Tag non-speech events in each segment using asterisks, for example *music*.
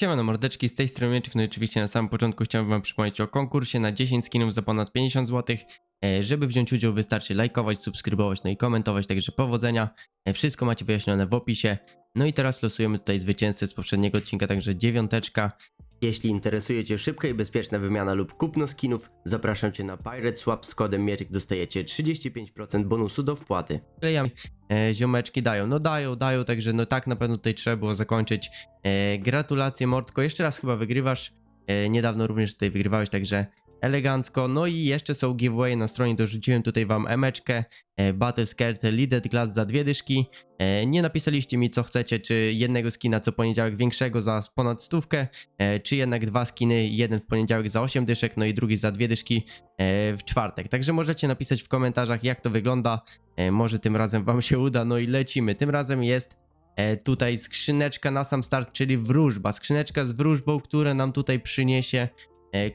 Siemano mordeczki, z tej strony Mieczek, no i oczywiście na samym początku chciałem wam przypomnieć o konkursie na 10 skinów za ponad 50 zł. E, Żeby wziąć udział wystarczy lajkować, subskrybować, no i komentować, także powodzenia. E, Wszystko macie wyjaśnione w opisie. No i teraz losujemy tutaj zwycięzcę z poprzedniego odcinka, także dziewiąteczka. Jeśli interesuje Cię szybka i bezpieczna wymiana lub kupno skinów, zapraszam Cię na Pirate Swap z kodem Mieczek, dostajecie 35% bonusu do wpłaty. Klejam, e, ziomeczki dają, no dają, dają, także no tak na pewno tutaj trzeba było zakończyć. E, gratulacje Mordko, jeszcze raz chyba wygrywasz. E, niedawno również tutaj wygrywałeś, także elegancko. No i jeszcze są giveaway na stronie, dorzuciłem tutaj wam emeczkę, e, Battle Skirt Leaded Glass za dwie dyszki. E, nie napisaliście mi co chcecie, czy jednego skina co poniedziałek większego za ponad stówkę, e, czy jednak dwa skiny, jeden w poniedziałek za 8 dyszek, no i drugi za dwie dyszki w czwartek. Także możecie napisać w komentarzach jak to wygląda, może tym razem wam się uda, no i lecimy. Tym razem jest tutaj skrzyneczka na sam start, czyli wróżba. Skrzyneczka z wróżbą, która nam tutaj przyniesie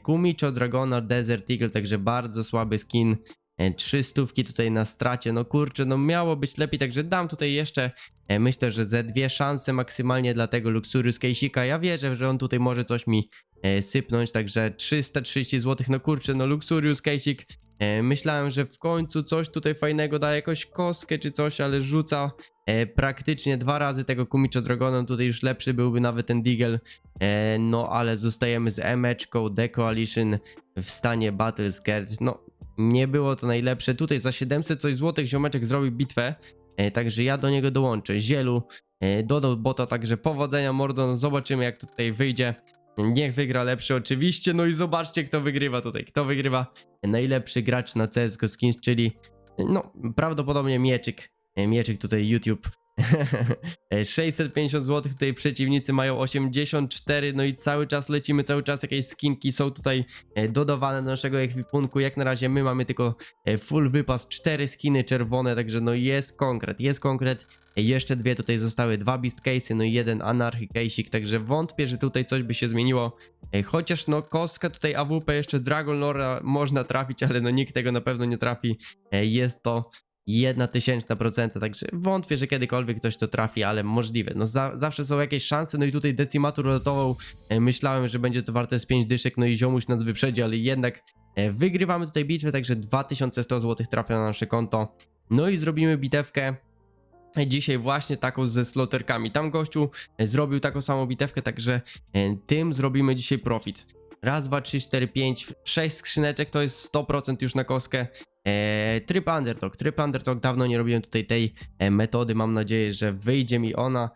Kumicho Dragona Desert Eagle, także bardzo słaby skin. E, Trzy stówki tutaj na stracie, no kurczę, no miało być lepiej, także dam tutaj jeszcze, e, myślę, że ze dwie szanse maksymalnie dla tego Luxurious Case'ika. Ja wierzę, że on tutaj może coś mi e, sypnąć, także 330 zł, no kurczę, no Luxurious Case'ik. E, Myślałem, że w końcu coś tutaj fajnego da jakąś kostkę czy coś, ale rzuca e, praktycznie dwa razy tego Kumicho Dragonem. Tutaj już lepszy byłby nawet ten Deagle. E, no ale zostajemy z emeczką The Coalition w stanie Battle Skirt. No nie było to najlepsze. Tutaj za 700 coś złotych ziomeczek zrobił bitwę. E, także ja do niego dołączę. Zielu e, dodał bota, także powodzenia mordo. No, zobaczymy jak tutaj wyjdzie. Niech wygra lepszy oczywiście. No i zobaczcie kto wygrywa tutaj. Kto wygrywa? Najlepszy gracz na CSGO Skins, czyli no prawdopodobnie Mieczyk. E, Mieczyk tutaj YouTube. *laughs* E, 650 zł, tutaj przeciwnicy mają 84, no i cały czas lecimy, cały czas jakieś skinki są tutaj e, dodawane do naszego ekwipunku. Jak na razie my mamy tylko e, full wypas, 4 skiny czerwone, także no jest konkret, jest konkret. E, Jeszcze dwie tutaj zostały, dwa Beast Case'y, no i jeden Anarchy Case'ik, także wątpię, że tutaj coś by się zmieniło. E, Chociaż no kostka tutaj AWP jeszcze Dragon Lora można trafić, ale no nikt tego na pewno nie trafi. E, Jest to jedna tysięczna procenta, także wątpię, że kiedykolwiek ktoś to trafi, ale możliwe. No za, zawsze są jakieś szanse, no i tutaj decimatur rotował, e, myślałem, że będzie to warte z 5 dyszek, no i ziomuś nas wyprzedzi, ale jednak e, wygrywamy tutaj bitwę, także 2100 zł trafia na nasze konto. No i zrobimy bitewkę dzisiaj właśnie taką ze sloterkami. Tam gościu e, zrobił taką samą bitewkę, także e, tym zrobimy dzisiaj profit. Raz, dwa, trzy, cztery, pięć, sześć skrzyneczek to jest 100% już na kostkę. Eee, tryb underdog, tryb underdog, dawno nie robiłem tutaj tej e, metody, mam nadzieję, że wyjdzie mi ona.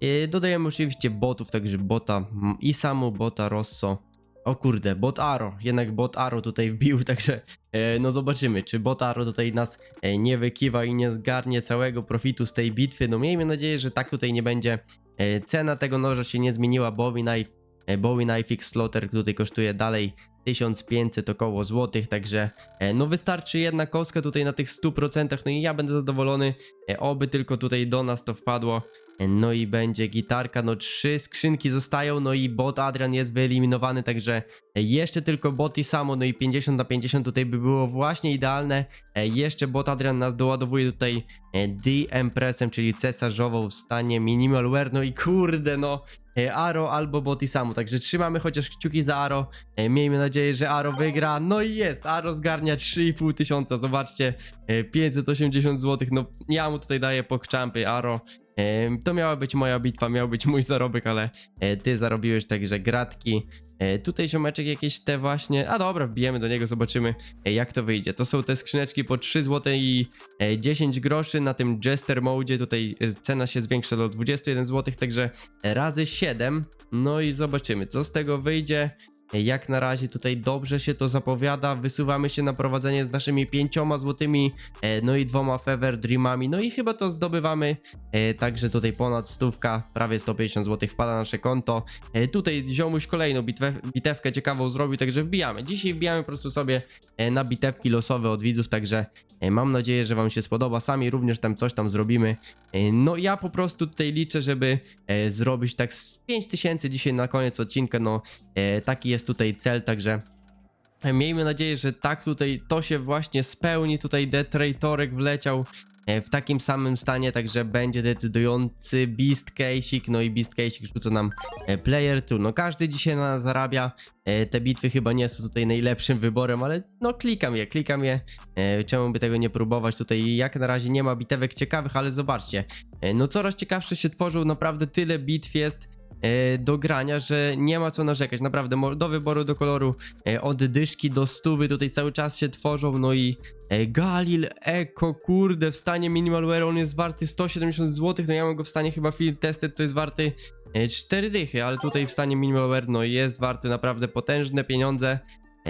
E, dodajemy oczywiście botów, także bota i samu bota Rosso. O kurde, bot Aro, jednak bot Aro tutaj wbił, *laughs* także e, no zobaczymy, czy bot Aro tutaj nas e, nie wykiwa i nie zgarnie całego profitu z tej bitwy. No miejmy nadzieję, że tak tutaj nie będzie. E, cena tego noża się nie zmieniła, Knife, e, Bowie Knife X Slaughter tutaj kosztuje dalej 1500 około złotych, także e, no wystarczy jedna kostka tutaj na tych 100%, no i ja będę zadowolony, e, oby tylko tutaj do nas to wpadło, E, no i będzie gitarka, no trzy skrzynki zostają, no i bot Adrian jest wyeliminowany, także e, jeszcze tylko bot i samo, no i 50 na 50 tutaj by było właśnie idealne, E, jeszcze bot Adrian nas doładowuje tutaj e, D-Empressem, czyli cesarzową w stanie minimal wear, no i kurde no, e, Aro albo bot i samo, także trzymamy chociaż kciuki za Aro, E, Miejmy nadzieję, że Aro wygra. No i jest. Aro zgarnia 3,5 tysiąca. Zobaczcie, e, 580 zł. No ja mu tutaj daję pokczampy Aro. E, To miała być moja bitwa, miał być mój zarobek, ale e, ty zarobiłeś także gratki. E, Tutaj ziomeczek jakieś te właśnie. A dobra, wbijemy do niego, zobaczymy e, jak to wyjdzie. To są te skrzyneczki po 3 zł i e, 10 groszy na tym Jester Mode. Tutaj e, cena się zwiększa do 21 zł, także razy 7. No i zobaczymy, co z tego wyjdzie. Jak na razie tutaj dobrze się to zapowiada. Wysuwamy się na prowadzenie z naszymi pięcioma złotymi, e, no i dwoma Fever Dreamami. No i chyba to zdobywamy. E, Także tutaj ponad stówka, prawie 150 zł wpada na nasze konto. E, Tutaj ziomuś kolejną bitwę, bitewkę ciekawą zrobił, także wbijamy. Dzisiaj wbijamy po prostu sobie na bitewki losowe od widzów, także mam nadzieję, że wam się spodoba. Sami również tam coś tam zrobimy. No ja po prostu tutaj liczę, żeby zrobić tak z 5000 dzisiaj na koniec odcinka. No taki jest tutaj cel, także Miejmy nadzieję, że tak tutaj to się właśnie spełni. Tutaj Detraitorek wleciał e, w takim samym stanie, także będzie decydujący Beast Case'ik, no i Beast Case'ik rzuca nam e, Player Tool. No każdy dzisiaj na nas zarabia, E, te bitwy chyba nie są tutaj najlepszym wyborem, ale no klikam je, klikam je, czemu by tego nie próbować, tutaj jak na razie nie ma bitewek ciekawych, ale zobaczcie, no coraz ciekawsze się tworzą, naprawdę tyle bitw jest, do grania, że nie ma co narzekać. Naprawdę, do wyboru, do koloru, e, od dyszki do stówy tutaj cały czas się tworzą. No i e, Galil Eco, kurde, w stanie Minimalware on jest warty 170 zł. No ja mam go w stanie chyba Field Tested, to jest warty e, 4 dychy, ale tutaj w stanie Minimalware no jest warty naprawdę potężne pieniądze.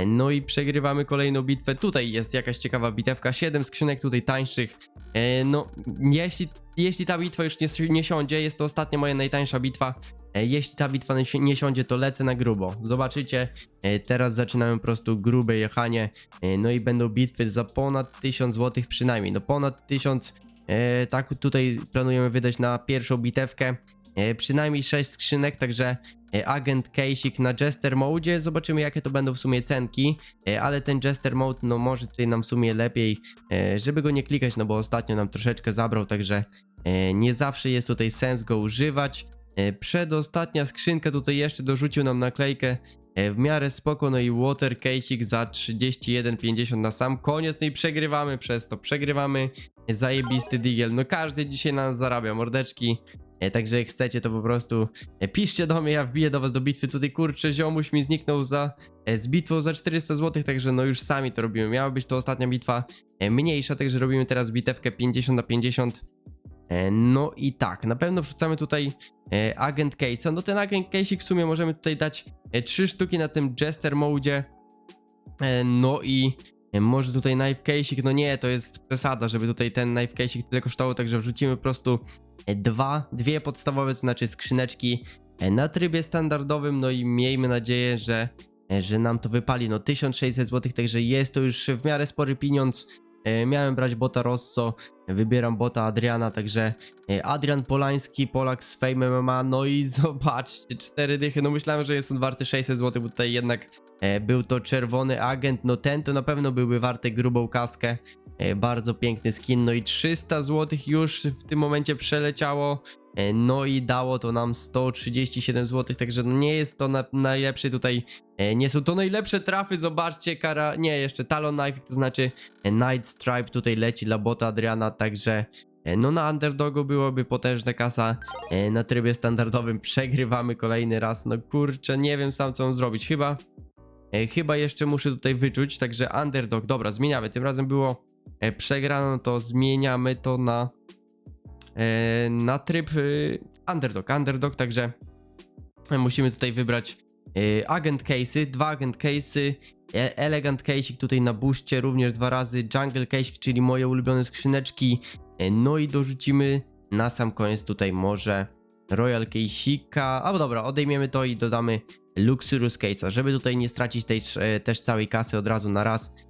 No i przegrywamy kolejną bitwę. Tutaj jest jakaś ciekawa bitewka. 7 skrzynek tutaj tańszych. E, No, jeśli, jeśli ta bitwa już nie, nie siądzie, jest to ostatnia moja najtańsza bitwa. E, Jeśli ta bitwa nie, si- nie siądzie, to lecę na grubo. Zobaczycie, e, teraz zaczynamy po prostu grube jechanie. No i będą bitwy za ponad 1000 zł przynajmniej. No ponad 1000. e, Tak tutaj planujemy wydać na pierwszą bitewkę. E, Przynajmniej 6 skrzynek, także e, agent Keisik na Jester Mode. Zobaczymy jakie to będą w sumie cenki, e, ale ten Jester Mode no może tutaj nam w sumie lepiej, żeby go nie klikać, no bo ostatnio nam troszeczkę zabrał, także nie zawsze jest tutaj sens go używać. Przedostatnia skrzynka tutaj jeszcze dorzucił nam naklejkę. W miarę spoko, no i water case'ik za 31,50 na sam koniec, no i przegrywamy przez to, przegrywamy, zajebisty digiel, no każdy dzisiaj na nas zarabia, mordeczki, Także jak chcecie, to po prostu e, piszcie do mnie, ja wbiję do was do bitwy. Tutaj kurczę, ziomuś mi zniknął za, e, z bitwą za 400 zł, także no już sami to robimy. Miała być to ostatnia bitwa e, mniejsza, także robimy teraz bitewkę 50 na 50. E, No i tak, na pewno wrzucamy tutaj e, agent case'a. No ten agent case'ik w sumie możemy tutaj dać e, 3 sztuki na tym jester mode. E, No i e, może tutaj knife case'ik, no nie, to jest przesada, żeby tutaj ten knife case'ik tyle kosztował, także wrzucimy po prostu e, dwa, dwie podstawowe, to znaczy skrzyneczki e, na trybie standardowym, no i miejmy nadzieję, że, e, że nam to wypali, no 1600 zł, także jest to już w miarę spory pieniądz. E, Miałem brać bota Rosso, wybieram bota Adriana, także e, Adrian Polański, Polak z Fame MMA, no i *laughs* zobaczcie, cztery dychy, no myślałem, że jest on warty 600 zł, bo tutaj jednak e, był to czerwony agent, no ten to na pewno byłby warty grubą kaskę, Bardzo piękny skin, no i 300 zł już w tym momencie przeleciało. E, No i dało to nam 137 zł, także no nie jest to na, najlepszy tutaj, e, nie są to najlepsze trafy, zobaczcie, kara, nie, jeszcze Talon Knife, to znaczy e, Night Stripe tutaj leci dla bota Adriana, także no na underdogu byłoby potężna kasa, na trybie standardowym przegrywamy kolejny raz, no kurczę, nie wiem sam co mam zrobić, chyba, chyba jeszcze muszę tutaj wyczuć, także underdog, dobra, zmieniamy, tym razem było przegrano, to zmieniamy to na na tryb e, underdog, underdog, także e, musimy tutaj wybrać e, agent case'y, dwa agent case'y, e, elegant case'ik tutaj na buście również dwa razy, jungle case'ik, czyli moje ulubione skrzyneczki, e, no i dorzucimy na sam koniec tutaj może royal case'ika, albo dobra, odejmiemy to i dodamy luxurious case'a, żeby tutaj nie stracić tej e, też całej kasy od razu na raz, E,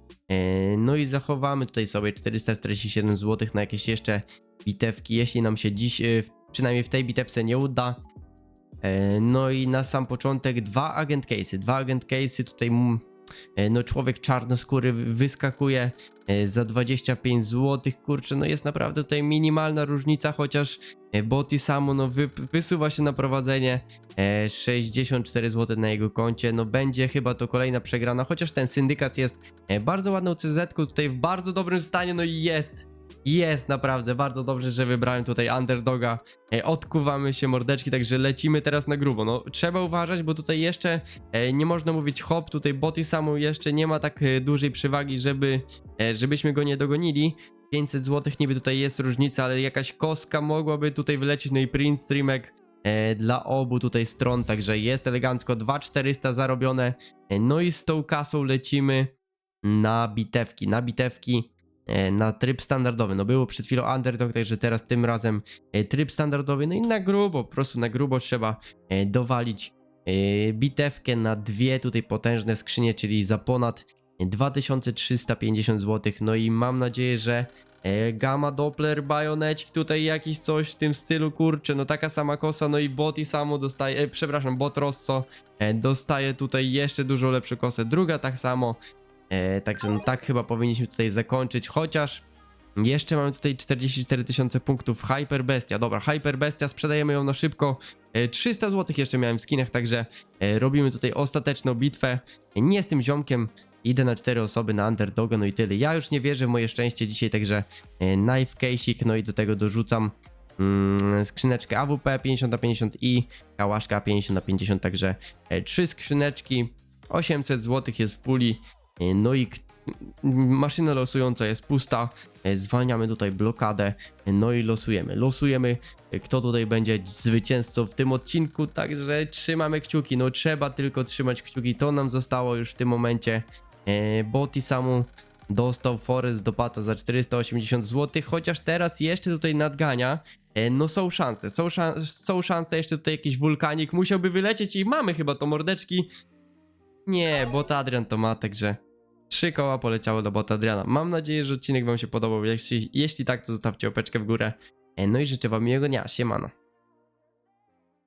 No i zachowamy tutaj sobie 447 zł na jakieś jeszcze bitewki, jeśli nam się dziś, e, przynajmniej w tej bitewce nie uda. E, No i na sam początek dwa agent case'y, dwa agent case'y tutaj e, no człowiek czarnoskóry wy- wyskakuje e, za 25 zł, kurczę, no jest naprawdę tutaj minimalna różnica, chociaż e, Boty samo no wy, wysuwa się na prowadzenie, e, 64 zł na jego koncie, no będzie chyba to kolejna przegrana, chociaż ten syndykat jest e, bardzo ładną CZ tutaj w bardzo dobrym stanie, no i jest, jest naprawdę bardzo dobrze, że wybrałem tutaj underdoga, e, odkuwamy się mordeczki, także lecimy teraz na grubo, no trzeba uważać, bo tutaj jeszcze e, nie można mówić hop, tutaj boty samo jeszcze nie ma tak e, dużej przewagi, żeby, żebyśmy go nie dogonili, 500 zł niby tutaj jest różnica, ale jakaś koska mogłaby tutaj wylecieć, no i print streamek e, dla obu tutaj stron, także jest elegancko, 2400 zarobione, e, no i z tą kasą lecimy na bitewki, na bitewki, na tryb standardowy, no było przed chwilą underdog, także teraz tym razem e, tryb standardowy, no i na grubo, po prostu na grubo trzeba e, dowalić e, bitewkę na dwie tutaj potężne skrzynie, czyli za ponad 2350 zł. No i mam nadzieję, że e, Gamma Doppler, Bajonecik, tutaj jakiś coś w tym stylu, kurczę, no taka sama kosa, no i Boti samo dostaje, e, przepraszam, Bot Rosso e, dostaje tutaj jeszcze dużo lepszą kosę, druga tak samo, e, także no tak chyba powinniśmy tutaj zakończyć, chociaż jeszcze mamy tutaj 44 tysiące punktów Hyper Bestia. Dobra, Hyper Bestia, sprzedajemy ją na szybko. E, 300 zł jeszcze miałem w skinach, także e, robimy tutaj ostateczną bitwę. E, Nie z tym ziomkiem, idę na 4 osoby na underdoga, no i tyle. Ja już nie wierzę w moje szczęście dzisiaj, także e, knife case'ik, no i do tego dorzucam mm, skrzyneczkę AWP 50 na 50 i kałaszka 50 na 50, także e, trzy skrzyneczki, 800 zł jest w puli. E, No i maszyna losująca jest pusta. E, Zwalniamy tutaj blokadę. e, No i losujemy. Losujemy, kto tutaj będzie zwycięzcą w tym odcinku. Także trzymamy kciuki. No trzeba tylko trzymać kciuki. To nam zostało już w tym momencie. Boti samu dostał Forest do pata za 480 zł. Chociaż teraz jeszcze tutaj nadgania. No są szanse. Są, szan- są szanse. Jeszcze tutaj jakiś wulkanik musiałby wylecieć i mamy chyba to mordeczki. Nie, bo to Adrian to ma, także trzy koła poleciało do bota Adriana. Mam nadzieję, że odcinek wam się podobał. Jeśli, jeśli tak, to zostawcie opeczkę w górę. E, No i życzę wam miłego dnia. Siemano.